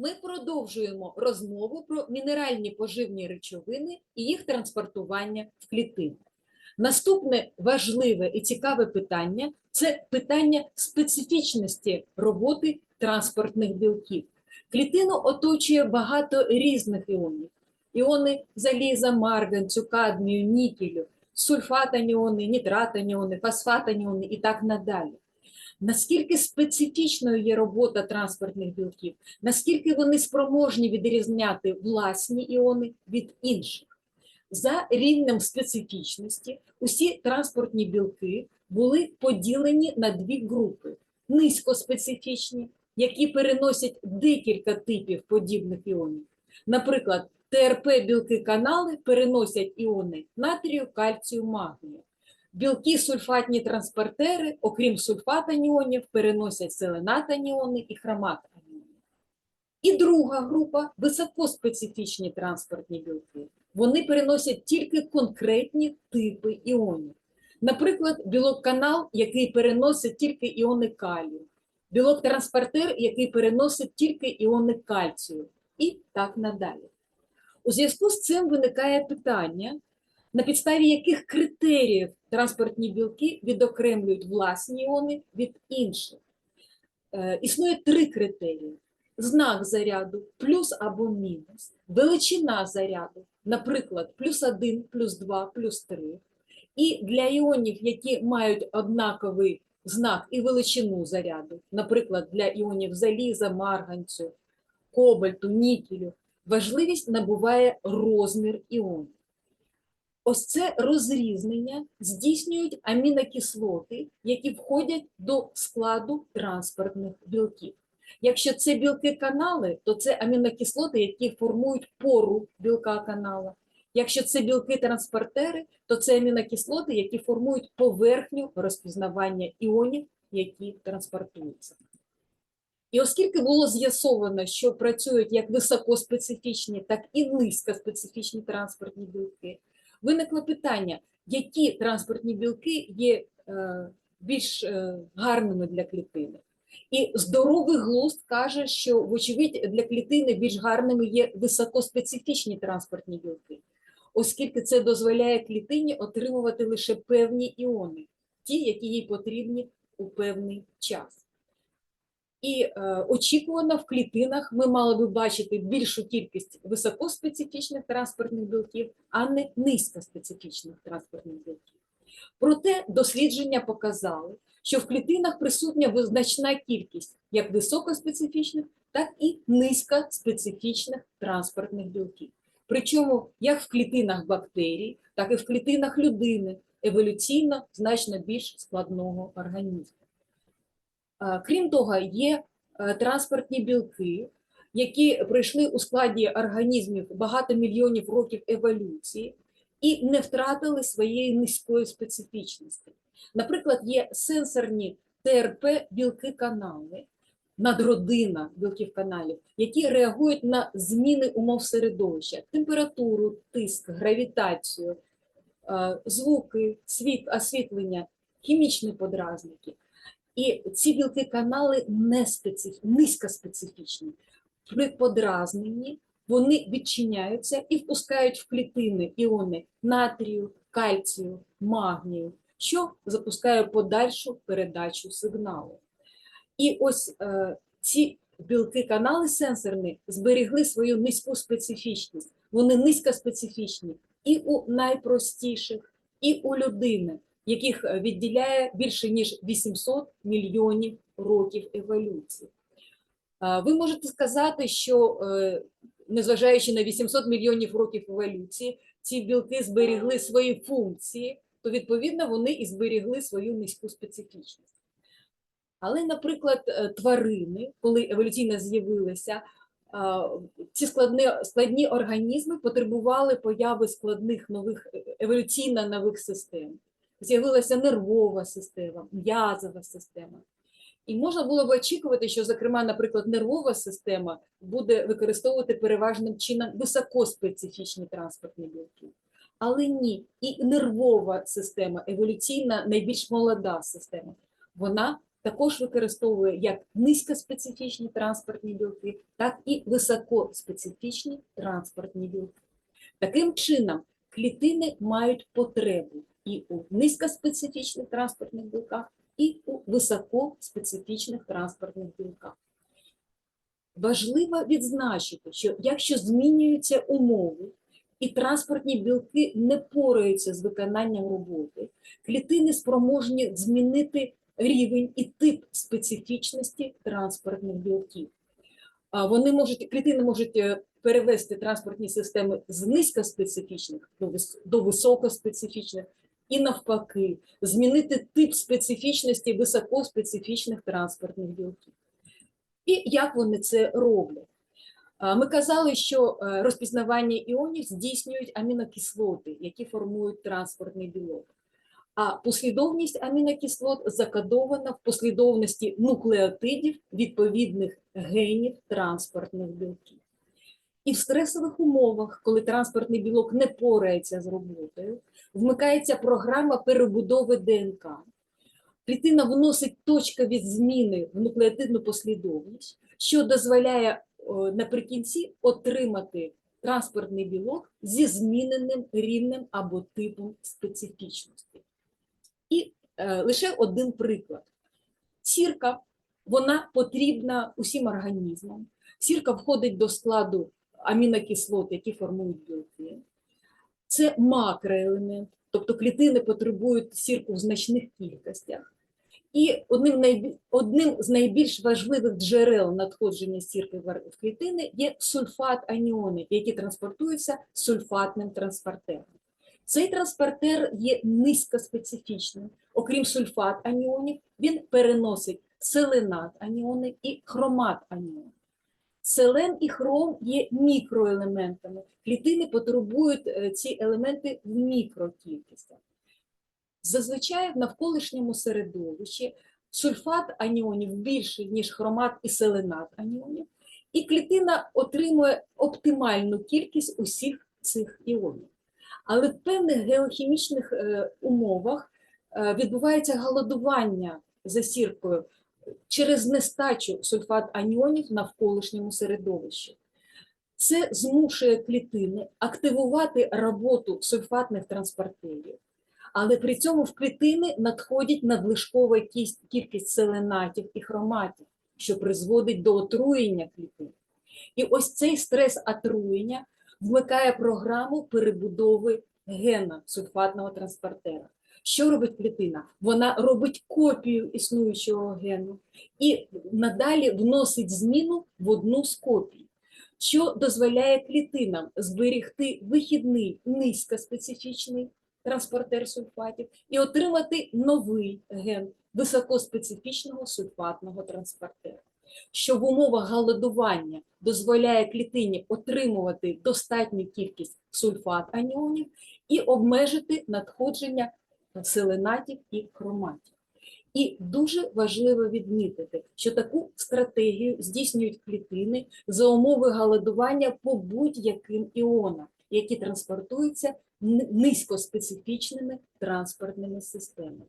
Ми продовжуємо розмову про мінеральні поживні речовини і їх транспортування в клітину. Наступне важливе і цікаве питання це питання специфічності роботи транспортних білків. Клітину оточує багато різних іонів: іони заліза, марганцю, кадмію, нікелю, сульфатаніони, нітратаніони, фосфатаніони і так надалі. Наскільки специфічною є робота транспортних білків, наскільки вони спроможні відрізняти власні іони від інших. За рівнем специфічності усі транспортні білки були поділені на дві групи: низькоспецифічні, які переносять декілька типів подібних іонів. Наприклад, ТРП білки канали переносять іони натрію, кальцію, магнію. Білки сульфатні транспортери, окрім сульфатаніонів, переносять селенатаніони і хроматаніони. І друга група високоспецифічні транспортні білки. Вони переносять тільки конкретні типи іонів. Наприклад, білок канал, який переносить тільки іони калію, білок транспортер, який переносить тільки іони кальцію, і так надалі. У зв'язку з цим виникає питання, на підставі яких критеріїв транспортні білки відокремлюють власні іони від інших. Е, Існує три критерії: знак заряду, плюс або мінус, величина заряду, наприклад, плюс 1, плюс 2, плюс 3. І для іонів, які мають однаковий знак і величину заряду, наприклад, для іонів заліза, марганцю, кобальту, нікелю, важливість набуває розмір іонів. Ось це розрізнення здійснюють амінокислоти, які входять до складу транспортних білків. Якщо це білки канали, то це амінокислоти, які формують пору білка канала. Якщо це білки транспортери, то це амінокислоти, які формують поверхню розпізнавання іонів, які транспортуються. І оскільки було з'ясовано, що працюють як високоспецифічні, так і низькоспецифічні транспортні білки, виникло питання, які транспортні білки є е, більш е, гарними для клітини. І здоровий глузд каже, що, вочевидь, для клітини більш гарними є високоспецифічні транспортні білки, оскільки це дозволяє клітині отримувати лише певні іони, ті, які їй потрібні у певний час. І е, очікувано в клітинах ми мали би бачити більшу кількість високоспецифічних транспортних білків, а не низькоспецифічних транспортних білків. Проте дослідження показали, що в клітинах присутня визначна кількість як високоспецифічних, так і низькоспецифічних транспортних білків. Причому як в клітинах бактерій, так і в клітинах людини еволюційно значно більш складного організму. Е, Крім того, є е, транспортні білки, які пройшли у складі організмів багато мільйонів років еволюції і не втратили своєї низької специфічності. Наприклад, є сенсорні ТРП білки канали, надродина білків каналів, які реагують на зміни умов середовища, температуру, тиск, гравітацію, е, звуки, світ, освітлення, хімічні подразники. І ці білки канали не специф... низькоспецифічні. При подразненні вони відчиняються і впускають в клітини іони натрію, кальцію, магнію, що запускає подальшу передачу сигналу. І ось е, ці білки канали сенсорні зберігли свою низьку специфічність. Вони низькоспецифічні і у найпростіших, і у людини яких е, відділяє більше ніж 800 мільйонів років еволюції. Ви можете сказати, що е, незважаючи на 800 мільйонів років еволюції, ці білки зберігли свої функції, то відповідно вони і зберігли свою низьку специфічність. Але, наприклад, е, тварини, коли еволюційно з'явилися, ці складні, складні організми потребували появи складних нових еволюційно нових систем з'явилася нервова система, м'язова система. І можна було б очікувати, що, зокрема, наприклад, нервова система буде використовувати переважним чином високоспецифічні транспортні білки. Але ні, і нервова система, еволюційна, найбільш молода система, вона також використовує як низькоспецифічні транспортні білки, так і високоспецифічні транспортні білки. Таким чином, клітини мають потребу і у низькоспецифічних транспортних білках, і у високоспецифічних транспортних білках. Важливо відзначити, що якщо змінюються умови і транспортні білки не пораються з виконанням роботи, клітини спроможні змінити рівень і тип специфічності транспортних білків. Вони можуть, клітини можуть е, перевести транспортні системи з низькоспецифічних до високоспецифічних і навпаки, змінити тип специфічності високоспецифічних транспортних білків. І як вони це роблять? Ми казали, що е, розпізнавання іонів здійснюють амінокислоти, які формують транспортний білок. А послідовність амінокислот закодована в послідовності нуклеотидів відповідних генів транспортних білків. І в стресових умовах, коли транспортний білок не порається з роботою, вмикається програма перебудови ДНК. Клітина вносить точкові зміни в нуклеотидну послідовність, що дозволяє наприкінці отримати транспортний білок зі зміненим рівнем або типом специфічності. І е, лише один приклад. Сірка, вона потрібна усім організмам. Сірка входить до складу амінокислот, які формують білки. Це макроелемент, тобто клітини потребують сірку в значних кількостях. І одним, одним з найбільш важливих джерел надходження сірки в клітини є сульфат аніони, які транспортуються сульфатним транспортером. Цей транспортер є низькоспецифічним. Окрім сульфат аніонів, він переносить селенат аніони і хромат аніони. Селен і хром є мікроелементами. Клітини потребують е, ці елементи в мікрокількостях. Зазвичай в навколишньому середовищі сульфат аніонів більший, ніж хромат і селенат аніонів, і клітина отримує оптимальну кількість усіх цих іонів. Але в певних геохімічних е, умовах е, відбувається голодування за сіркою через нестачу сульфат аніонів навколишньому середовищі. Це змушує клітини активувати роботу сульфатних транспортерів, але при цьому в клітини надходить надлишкова кількість селенатів і хроматів, що призводить до отруєння клітин. І ось цей стрес отруєння вмикає програму перебудови гена сульфатного транспортера. Що робить клітина? Вона робить копію існуючого гену і надалі вносить зміну в одну з копій, що дозволяє клітинам зберегти вихідний низькоспецифічний транспортер сульфатів і отримати новий ген високоспецифічного сульфатного транспортера, що в умовах голодування дозволяє клітині отримувати достатню кількість сульфат аніонів і обмежити надходження селенатів і хроматів. І дуже важливо відмітити, що таку стратегію здійснюють клітини за умови голодування по будь-яким іонам, які транспортуються низькоспецифічними транспортними системами.